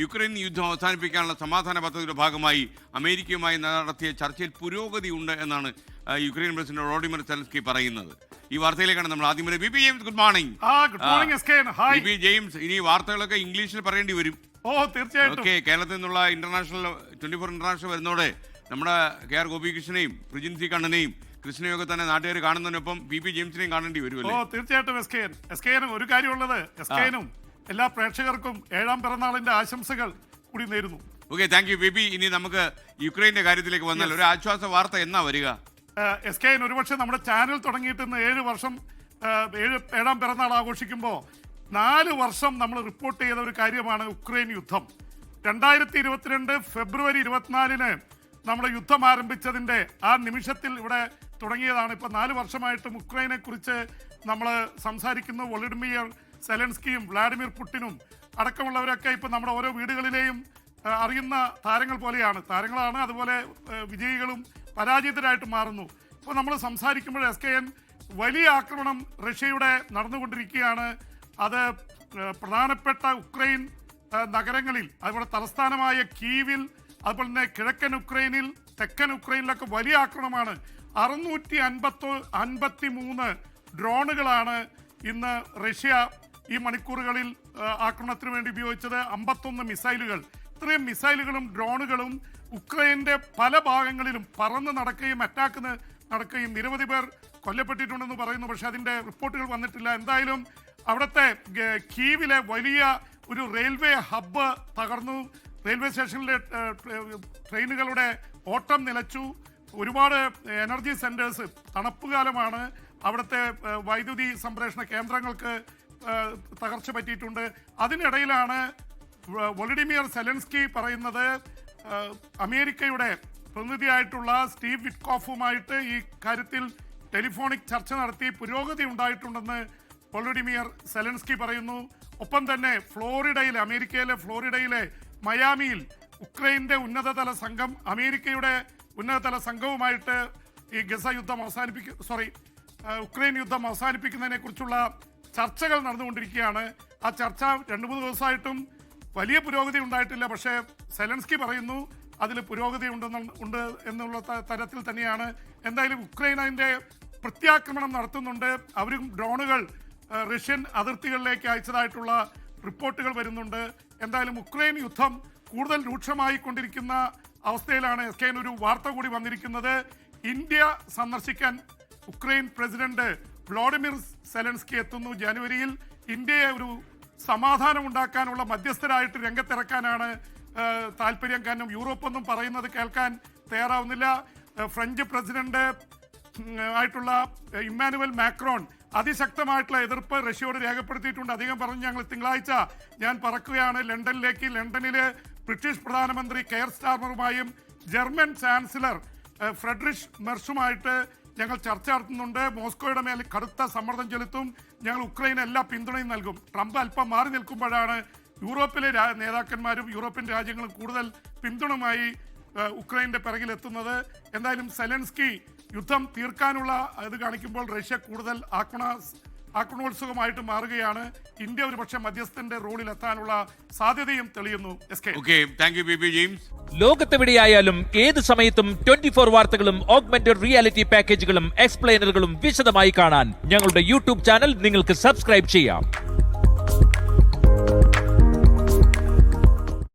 Ukraine യുദ്ധം അവസാനിപ്പിക്കാനുള്ള സമാധാന പദ്ധതിയുടെ ഭാഗമായി അമേരിക്കയുമായി നടത്തിയ ചർച്ചയിൽ പുരോഗതി ഉണ്ട് എന്നാണ് യുക്രൈൻ പ്രസിഡന്റ് റോഡിമർ സെലൻസ്കി പറയുന്നത്. ഈ വാർത്തയിലേക്കാണ് നമ്മൾ ആദ്യം വരെ B P James good morning. B P James ഇനി വാർത്തകളൊക്കെ ഇംഗ്ലീഷിൽ പറയേണ്ടി വരും. ഓ തീർച്ചയായിട്ടും. ഓക്കെ കേരളത്തിൽ നിന്നുള്ള ഇന്റർനാഷണൽ ട്വന്റി ഫോർ ഇന്റർനാഷണൽ വരുന്നതോടെ നമ്മുടെ കെ ആർ ഗോപികൃഷ്ണനെയും പ്രിജിൻ സി കണ്ണനെയും കൃഷ്ണയൊക്കെ തന്നെ നാട്ടുകാർ കാണുന്നതിനൊപ്പം ബി പി ജെയിംസിനെയും കാണേണ്ടി വരുമല്ലോ തീർച്ചയായിട്ടും എസ് കെ എസ് കെനും ഒരു കാര്യമുള്ളത് എസ് കെനും എല്ലാ പ്രേക്ഷകർക്കും ഏഴാം പിറന്നാളിന്റെ ആശംസകൾ കൂടി നേരുന്നു. ഓക്കെ താങ്ക് യു ബിബി ഇനി നമുക്ക് യുക്രൈന്റെ കാര്യത്തിലേക്ക് വന്നാൽ ഒരു ആശ്വാസ വാർത്ത എന്നാ വരിക? എസ് കെ ഒരുപക്ഷെ നമ്മുടെ ചാനൽ തുടങ്ങിയിട്ട് ഇന്ന് ഏഴ് വർഷം ഏഴ് ഏഴാം പിറന്നാൾ ആഘോഷിക്കുമ്പോൾ നാല് വർഷം നമ്മൾ റിപ്പോർട്ട് ചെയ്ത ഒരു കാര്യമാണ് ഉക്രൈൻ യുദ്ധം. രണ്ടായിരത്തി ഇരുപത്തിരണ്ട് ഫെബ്രുവരി ഇരുപത്തിനാലിന് നമ്മൾ യുദ്ധം ആരംഭിച്ചതിന്റെ ആ നിമിഷത്തിൽ ഇവിടെ തുടങ്ങിയതാണ്. ഇപ്പോൾ നാല് വർഷമായിട്ടും ഉക്രൈനെ കുറിച്ച് നമ്മൾ സംസാരിക്കുന്നു. വൊളിഡിമിയർ സെലൻസ്കിയും വ്ളാഡിമിർ പുട്ടിനും അടക്കമുള്ളവരൊക്കെ ഇപ്പൊ നമ്മുടെ ഓരോ വീടുകളിലെയും അറിയുന്ന താരങ്ങൾ പോലെയാണ്. താരങ്ങളാണ് അതുപോലെ വിജയികളും പരാജിതരായിട്ട് മാറുന്നു. ഇപ്പോൾ നമ്മൾ സംസാരിക്കുമ്പോൾ എസ് കെ എൻ വലിയ ആക്രമണം റഷ്യയുടെ നടന്നുകൊണ്ടിരിക്കുകയാണ്. അത് പ്രധാനപ്പെട്ട ഉക്രൈൻ നഗരങ്ങളിൽ അതുപോലെ തലസ്ഥാനമായ കീവിൽ അതുപോലെ തന്നെ കിഴക്കൻ ഉക്രൈനിൽ തെക്കൻ ഉക്രൈനിലൊക്കെ വലിയ ആക്രമണമാണ്. അറുന്നൂറ്റി അൻപത്തോ അൻപത്തി മൂന്ന് ഡ്രോണുകളാണ് ഇന്ന് റഷ്യ ഈ മണിക്കൂറുകളിൽ ആക്രമണത്തിന് വേണ്ടി ഉപയോഗിച്ചത് അമ്പത്തൊന്ന് മിസൈലുകൾ. ഇത്രയും മിസൈലുകളും ഡ്രോണുകളും ഉക്രൈന്റെ പല ഭാഗങ്ങളിലും പറന്ന് നടക്കുകയും അറ്റാക്ക് നടക്കുകയും നിരവധി പേർ കൊല്ലപ്പെട്ടിട്ടുണ്ടെന്ന് പറയുന്നു. പക്ഷെ അതിന്റെ റിപ്പോർട്ടുകൾ വന്നിട്ടില്ല. എന്തായാലും അവിടുത്തെ കീവിലെ വലിയ ഒരു റെയിൽവേ ഹബ്ബ് തകർന്നു. റെയിൽവേ സ്റ്റേഷനിലെ ട്രെയിനുകളുടെ ഓട്ടം നിലച്ചു. ഒരുപാട് എനർജി സെന്റേഴ്സ് തണുപ്പ് കാലമാണ് അവിടുത്തെ വൈദ്യുതി സംപ്രേഷണ കേന്ദ്രങ്ങൾക്ക് തകർച്ച പറ്റിയിട്ടുണ്ട്. അതിനിടയിലാണ് വൊളിഡിമിയർ സെലൻസ്കി പറയുന്നത് അമേരിക്കയുടെ പ്രതിനിധിയായിട്ടുള്ള സ്റ്റീവ് വിറ്റ്കോഫുമായിട്ട് ഈ കാര്യത്തിൽ ടെലിഫോണിക് ചർച്ച നടത്തി പുരോഗതി ഉണ്ടായിട്ടുണ്ടെന്ന് വൊളിഡിമിയർ സെലൻസ്കി പറയുന്നു. ഒപ്പം തന്നെ ഫ്ലോറിഡയിലെ അമേരിക്കയിലെ ഫ്ലോറിഡയിലെ മയാമിയിൽ ഉക്രൈന്റെ ഉന്നതതല സംഘം അമേരിക്കയുടെ ഉന്നതതല സംഘവുമായിട്ട് ഈ ഗസ യുദ്ധം അവസാനിപ്പിക്കും സോറി ഉക്രൈൻ യുദ്ധം അവസാനിപ്പിക്കുന്നതിനെ കുറിച്ചുള്ള ചർച്ചകൾ നടന്നുകൊണ്ടിരിക്കുകയാണ്. ആ ചർച്ച രണ്ട് മൂന്ന് ദിവസമായിട്ടും വലിയ പുരോഗതി ഉണ്ടായിട്ടില്ല. പക്ഷേ സെലൻസ്കി പറയുന്നു അതിൽ പുരോഗതി ഉണ്ടെന്ന് ഉണ്ട് എന്നുള്ള തരത്തിൽ തന്നെയാണ്. എന്തായാലും ഉക്രൈൻ അതിന്റെ പ്രത്യാക്രമണം നടത്തുന്നുണ്ട്. അവരും ഡ്രോണുകൾ റഷ്യൻ അതിർത്തികളിലേക്ക് അയച്ചതായിട്ടുള്ള റിപ്പോർട്ടുകൾ വരുന്നുണ്ട്. എന്തായാലും ഉക്രൈൻ യുദ്ധം കൂടുതൽ രൂക്ഷമായി കൊണ്ടിരിക്കുന്ന അവസ്ഥയിലാണ് എസ് കെൻ ഒരു വാർത്ത കൂടി വന്നിരിക്കുന്നത്. ഇന്ത്യ സന്ദർശിക്കാൻ ഉക്രൈൻ പ്രസിഡന്റ് വ്ളോഡിമിർ സെലൻസ്കി എത്തുന്നു. ജനുവരിയിൽ ഇന്ത്യയെ ഒരു സമാധാനം ഉണ്ടാക്കാനുള്ള മധ്യസ്ഥരായിട്ട് രംഗത്തിറക്കാനാണ് താല്പര്യം കാരണം യൂറോപ്പ് ഒന്നും പറയുന്നത് കേൾക്കാൻ തയ്യാറാവുന്നില്ല. ഫ്രഞ്ച് പ്രസിഡന്റ് ആയിട്ടുള്ള ഇമ്മാനുവൽ മാക്രോൺ അതിശക്തമായിട്ടുള്ള എതിർപ്പ് റഷ്യയോട് രേഖപ്പെടുത്തിയിട്ടുണ്ട്. അധികം പറഞ്ഞു ഞങ്ങൾ തിങ്കളാഴ്ച ഞാൻ പറക്കുകയാണ്. ലണ്ടനിലേക്ക് ലണ്ടനിൽ ബ്രിട്ടീഷ് പ്രധാനമന്ത്രി കെയർ സ്റ്റാർമറുമായും ജർമ്മൻ ചാൻസലർ ഫ്രെഡറിഷ് മെർഷുമായിട്ട് ഞങ്ങൾ ചർച്ച നടത്തുന്നുണ്ട്. മോസ്കോയുടെ മേൽ കടുത്ത സമ്മർദ്ദം ചെലുത്തും. ഞങ്ങൾ ഉക്രൈന് എല്ലാ പിന്തുണയും നൽകും. ട്രംപ് അല്പം മാറി നിൽക്കുമ്പോഴാണ് യൂറോപ്പിലെ നേതാക്കന്മാരും യൂറോപ്യൻ രാജ്യങ്ങളും കൂടുതൽ പിന്തുണമായി ഉക്രൈന്റെ പിറകിലെത്തുന്നത് എന്തായാലും സെലൻസ്കി യുദ്ധം തീർക്കാനുള്ള ഇത് കാണിക്കുമ്പോൾ റഷ്യ കൂടുതൽ ആക്രമണ ആക്രമണോത്സുകമായിട്ട് മാറുകയാണ്. ഇന്ത്യ ഒരുപക്ഷെ മധ്യസ്ഥന്റെ റോളിൽ എത്താനുള്ള സാധ്യതയും തെളിയുന്നു. S K. Okay thank you B James ലോകത്തെവിടെയായാലും ഏത് സമയത്തും ട്വന്റി ഫോർ വാർത്തകളും ഓഗ്മെന്റഡ് റിയാലിറ്റി പാക്കേജുകളും എക്സ്പ്ലെയിനറുകളും വിശദമായി കാണാൻ ഞങ്ങളുടെ യൂട്യൂബ് ചാനൽ നിങ്ങൾക്ക് സബ്സ്ക്രൈബ് ചെയ്യാം.